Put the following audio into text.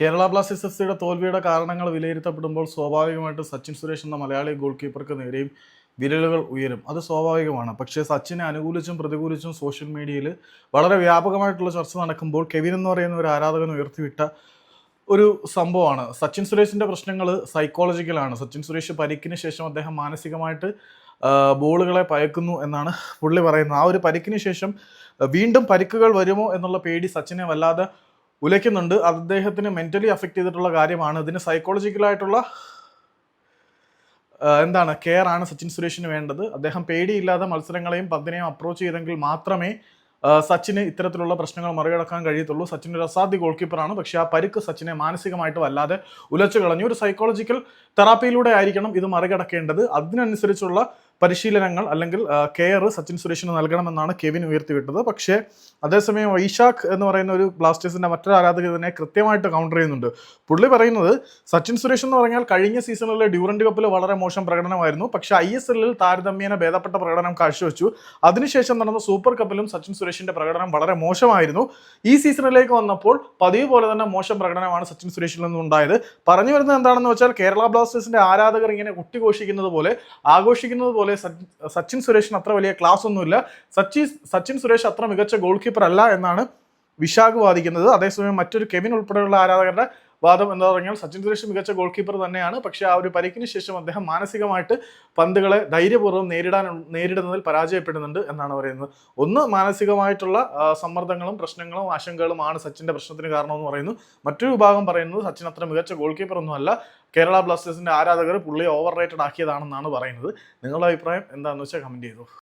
Kerala Blasters F സിയുടെ തോൽവിയുടെ കാരണങ്ങൾ വിലയിരുത്തപ്പെടുമ്പോൾ സ്വാഭാവികമായിട്ടും സച്ചിൻ സുരേഷ് എന്ന മലയാളി ഗോൾ കീപ്പർക്ക് നേരെയും വിരലുകൾ ഉയരും. അത് സ്വാഭാവികമാണ്. പക്ഷേ സച്ചിനെ അനുകൂലിച്ചും പ്രതികൂലിച്ചും സോഷ്യൽ മീഡിയയിൽ വളരെ വ്യാപകമായിട്ടുള്ള ചർച്ച നടക്കുമ്പോൾ കെവിൻ എന്ന് പറയുന്ന ഒരു ആരാധകൻ ഉയർത്തിവിട്ട ഒരു സംഭവമാണ്. സച്ചിൻ സുരേഷിന്റെ പ്രശ്നങ്ങൾ സൈക്കോളജിക്കലാണ് സച്ചിൻ സുരേഷ് പരിക്കിന് ശേഷം അദ്ദേഹം മാനസികമായിട്ട് ബോളുകളെ പയക്കുന്നു എന്നാണ് പുള്ളി പറയുന്നത്. ആ ഒരു പരിക്കിന് ശേഷം വീണ്ടും പരിക്കുകൾ വരുമോ എന്നുള്ള പേടി സച്ചിനെ വല്ലാതെ ഉലയ്ക്കുന്നുണ്ട്. അദ്ദേഹത്തിന് മെന്റലി അഫക്റ്റ് ചെയ്തിട്ടുള്ള കാര്യമാണ്. ഇതിന് സൈക്കോളജിക്കലായിട്ടുള്ള എന്താണ് കെയർ ആണ് സച്ചിൻ സുരേഷിന് വേണ്ടത്. അദ്ദേഹം പേടിയില്ലാതെ മത്സരങ്ങളെയും പന്തിനെയും അപ്രോച്ച് ചെയ്തെങ്കിൽ മാത്രമേ സച്ചിന് ഇത്തരത്തിലുള്ള പ്രശ്നങ്ങൾ മറികടക്കാൻ കഴിയത്തുള്ളൂ. സച്ചിൻ ഒരു അസാധ്യ ഗോൾ കീപ്പറാണ് പക്ഷേ ആ പരുക്ക് സച്ചിനെ മാനസികമായിട്ട് വല്ലാതെ ഉലച്ചു കളഞ്ഞു ഒരു സൈക്കോളജിക്കൽ തെറാപ്പിയിലൂടെ ആയിരിക്കണം ഇത് മറികടക്കേണ്ടത്. അതിനനുസരിച്ചുള്ള പരിശീലനങ്ങൾ അല്ലെങ്കിൽ കെയർ സച്ചിൻ സുരേഷിന് നൽകണമെന്നാണ് കെവിൻ ഉയർത്തിവിട്ടത്. പക്ഷേ അതേസമയം വൈശാഖ് എന്ന് പറയുന്ന ഒരു ബ്ലാസ്റ്റേഴ്സിന്റെ മറ്റൊരു ആരാധകർ ഇതിനെ കൃത്യമായിട്ട് കൗണ്ടർ ചെയ്യുന്നുണ്ട്. പുള്ളി പറയുന്നത് സച്ചിൻ സുരേഷ് എന്ന് പറഞ്ഞാൽ കഴിഞ്ഞ സീസണിലെ ഡ്യൂറന്റ് കപ്പിൽ വളരെ മോശം പ്രകടനമായിരുന്നു. പക്ഷേ ഐ എസ് എല്ലിൽ താരതമ്യേന ഭേദപ്പെട്ട പ്രകടനം കാഴ്ചവെച്ചു. അതിനുശേഷം നടന്ന സൂപ്പർ കപ്പിലും സച്ചിൻ സുരേഷിന്റെ പ്രകടനം വളരെ മോശമായിരുന്നു. ഈ സീസണിലേക്ക് വന്നപ്പോൾ പതിവ് പോലെ തന്നെ മോശം പ്രകടനമാണ് സച്ചിൻ സുരേഷിൽ നിന്നും ഉണ്ടായത്. പറഞ്ഞു വരുന്നത് എന്താണെന്ന് വെച്ചാൽ കേരള ബ്ലാസ്റ്റേഴ്സിന്റെ ആരാധകർ ഇങ്ങനെ കുട്ടിഘോഷിക്കുന്നത് പോലെ ആഘോഷിക്കുന്നത് പോലെ സച്ചിൻ- സച്ചിൻ സുരേഷിന് അത്ര വലിയ ക്ലാസ് ഒന്നുമില്ല. സച്ചി സച്ചിൻ സുരേഷ് അത്ര മികച്ച ഗോൾ കീപ്പർ അല്ല എന്നാണ് വിശാഖ് വാദിക്കുന്നത്. അതേസമയം മറ്റൊരു കെവിൻ ഉൾപ്പെടെയുള്ള ആരാധകരുടെ വാദം എന്താ പറഞ്ഞാൽ സച്ചിൻ സുരേഷ് മികച്ച ഗോൾ കീപ്പർ തന്നെയാണ്. പക്ഷേ ആ ഒരു പരിക്കിന് ശേഷം അദ്ദേഹം മാനസികമായിട്ട് പന്തുകളെ ധൈര്യപൂർവം നേരിടാൻ നേരിടുന്നതിൽ പരാജയപ്പെടുന്നുണ്ട് എന്നാണ് പറയുന്നത്. ഒന്ന് മാനസികമായിട്ടുള്ള സമ്മർദ്ദങ്ങളും പ്രശ്നങ്ങളും ആശങ്കകളുമാണ് സച്ചിന്റെ പ്രശ്നത്തിന് കാരണമെന്ന് പറയുന്നു. മറ്റൊരു വിഭാഗം പറയുന്നത് സച്ചിൻ അത്ര മികച്ച ഗോൾ കീപ്പർ ഒന്നുമല്ല കേരള ബ്ലാസ്റ്റേഴ്സിന്റെ ആരാധകർ പുള്ളിയെ ഓവർ റേറ്റഡ് ആക്കിയതാണെന്നാണ് പറയുന്നത്. നിങ്ങളുടെ അഭിപ്രായം എന്താണെന്ന് വെച്ചാൽ കമന്റ് ചെയ്തു?